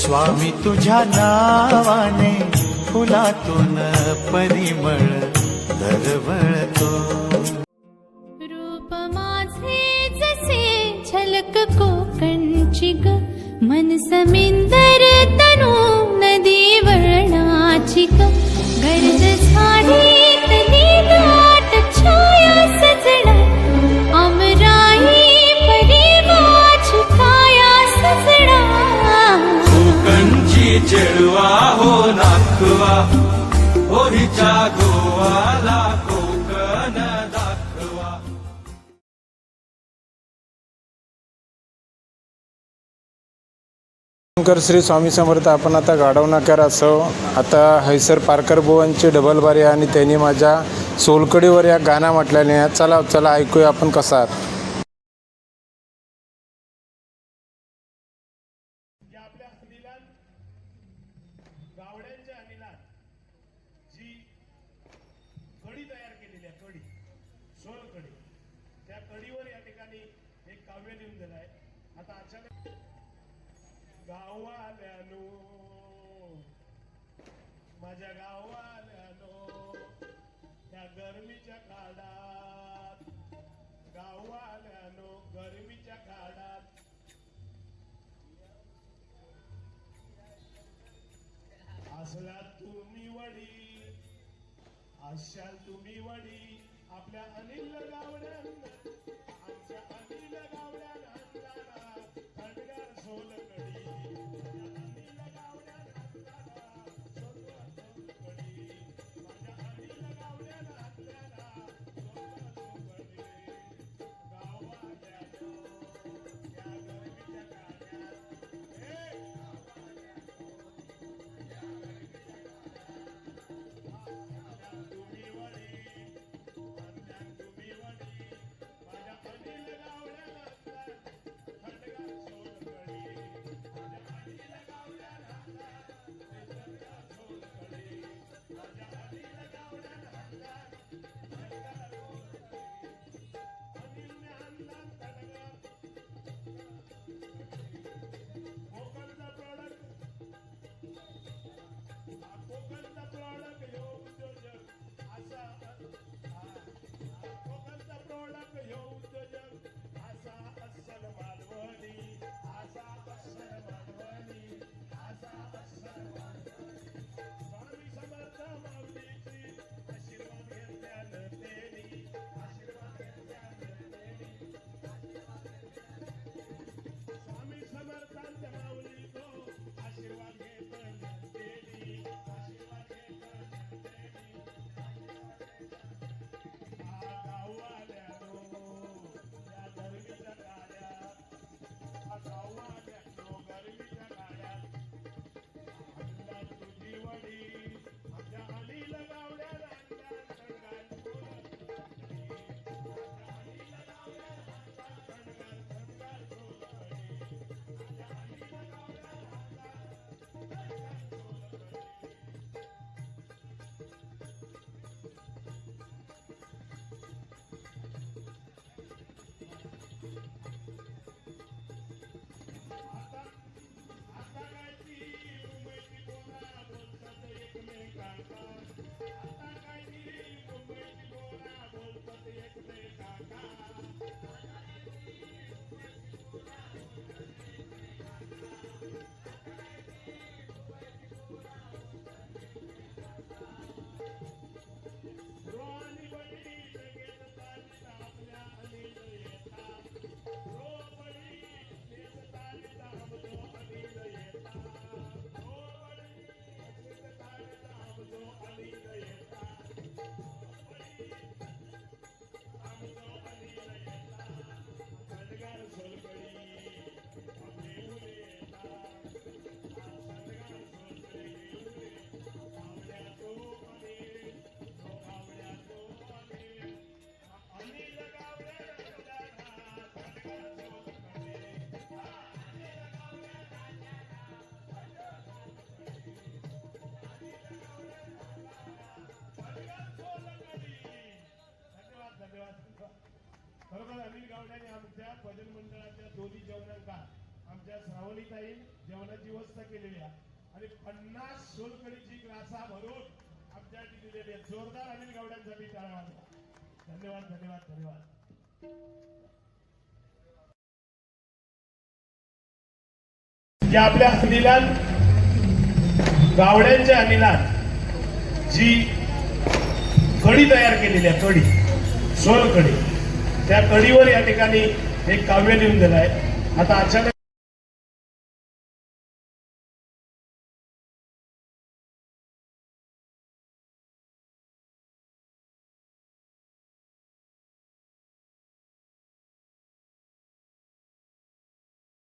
स्वामी तुझ्या नावाने फुलातून परिमळ दरवळतो. रूप माझे जसे झलक कोकणची ग मन समिंदर तनु नदी वर्णाचिक गर् खेळवा हो नाखवा होळीच्या गोवाला कोकण शंकर श्री स्वामी समर्थ आपण आता गाडव नकार असो आता हैसर पारकर बुवांची डबल बारी आणि त्यांनी माझ्या सोलकडीवर या गाणं म्हटल्याने चला चला ऐकूया आपण कसा आहात. काव्य लिहून दिलं आहे आता अचानक गावाल्यानो माझ्या गावाल्यानो त्या गरमीच्या काळात. गावाल्यानो गरमीच्या काळात. असला तुम्ही वडील. असाल तुम्ही वडील. आपल्या अनिल गावड्यान आमच्या अनिल गावड्या आणला ना थंडगार सोलकडे जेवण आणि आमच्या भजन मंडळाच्या दोन्ही जेवणांका आमच्या श्रावणीताईन जेवणाची व्यवस्था केलेली आहे. आणि पन्नास सोलकडीची ग्रासा भरून आमच्या दिलेली आहे जोरदार अनिल गावड्यांसाठी टाळा धन्यवाद धन्यवाद धन्यवाद. आपल्या अनिलान गावड्यांच्या अनिलान जी कडी तयार केलेली आहे कडी सोल त्या कडीवर या ठिकाणी एक काव्य लिहून दिलं आहे आता अचानक